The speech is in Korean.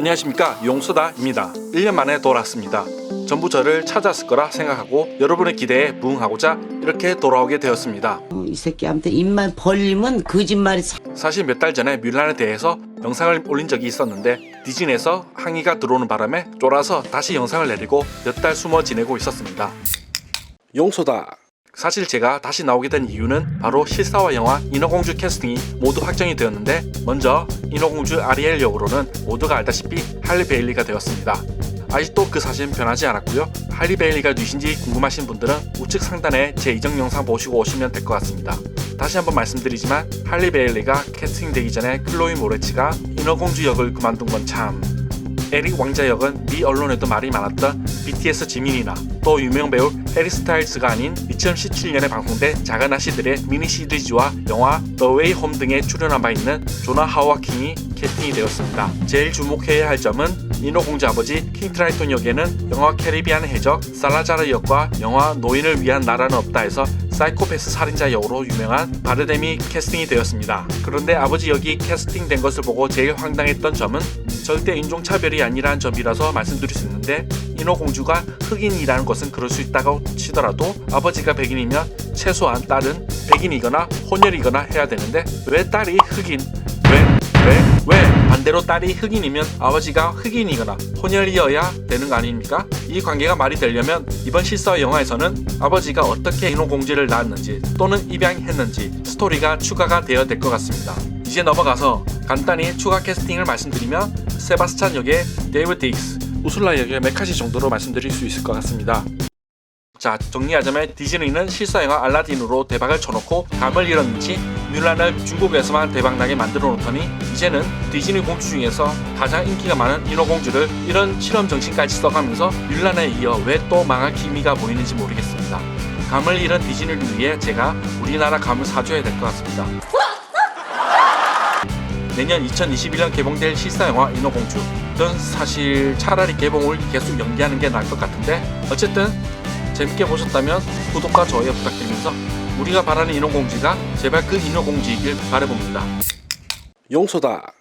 안녕하십니까? 용수다입니다. 1년 만에 돌아왔습니다. 전부 저를 찾았을 거라 생각하고 여러분의 기대에 부응하고자 이렇게 돌아오게 되었습니다. 어, 이 새끼 아무튼 입만 벌리면 거짓말이 사- 사실 몇 달 전에 뮬란에 대해서 영상을 올린 적이 있었는데 디즈니에서 항의가 들어오는 바람에 쫄아서 다시 영상을 내리고 몇 달 숨어 지내고 있었습니다. 용소다 사실 제가 다시 나오게 된 이유는 바로 실사화 영화 인어공주 캐스팅이 모두 확정이 되었는데 먼저 인어공주 아리엘 역으로는 모두가 알다시피 할리 베일리가 되었습니다. 아직도 그 사실은 변하지 않았고요. 할리 베일리가 누신지 궁금하신 분들은 우측 상단에 제 이전 영상 보시고 오시면 될 것 같습니다. 다시 한번 말씀드리지만 할리 베일리가 캐스팅되기 전에 클로이 모레치가 인어공주 역을 그만둔 건 참 에릭 왕자 역은 미 언론에도 말이 많았던 BTS 지민이나 또 유명 배우 해리 스타일스가 아닌 2017년에 방송된 작은 아씨들의 미니 시리즈와 영화 The Way Home 등에 출연한 바 있는 조나 하와킹이 캐스팅이 되었습니다. 제일 주목해야 할 점은 인어공주 아버지 킹 트라이톤 역에는 영화 캐리비안 해적 살라자르 역과 영화 노인을 위한 나라는 없다에서 사이코패스 살인자 역으로 유명한 바르뎀이 캐스팅이 되었습니다. 그런데 아버지 역이 캐스팅된 것을 보고 제일 황당했던 점은 절대 인종차별이 아니라는 점이라서 말씀드릴 수 있는데 인어공주가 흑인이라는 것은 그럴 수 있다고 치더라도 아버지가 백인이면 최소한 딸은 백인이거나 혼혈이거나 해야 되는데 왜 딸이 흑인 왜? 왜? 왜? 반대로 딸이 흑인이면 아버지가 흑인이거나 혼혈이어야 되는 거 아닙니까? 이 관계가 말이 되려면 이번 실사 영화에서는 아버지가 어떻게 인어공주를 낳았는지 또는 입양했는지 스토리가 추가가 되어야 될 것 같습니다. 이제 넘어가서 간단히 추가 캐스팅을 말씀드리면 세바스찬 역의 데이비드 딕스, 우술라 역의 메카시 정도로 말씀드릴 수 있을 것 같습니다. 자 정리하자면 디즈니는 실사 영화 알라딘으로 대박을 쳐놓고 감을 잃었는지 뮬란을 중국에서만 대박나게 만들어 놓더니 이제는 디즈니 공주 중에서 가장 인기가 많은 인어공주를 이런 실험 정신까지 써가면서 뮬란에 이어 왜 또 망할 기미가 보이는지 모르겠습니다. 감을 잃은 디즈니를 위해 제가 우리나라 감을 사줘야 될 것 같습니다. 내년 2021년 개봉될 실사 영화 인어공주. 는 사실 차라리 개봉을 계속 연기하는 게 나을 것 같은데 어쨌든 재밌게 보셨다면 구독과 좋아요 부탁드리면서 우리가 바라는 인어공주가 제발 그 인어공주이길 바라봅니다. 용소다.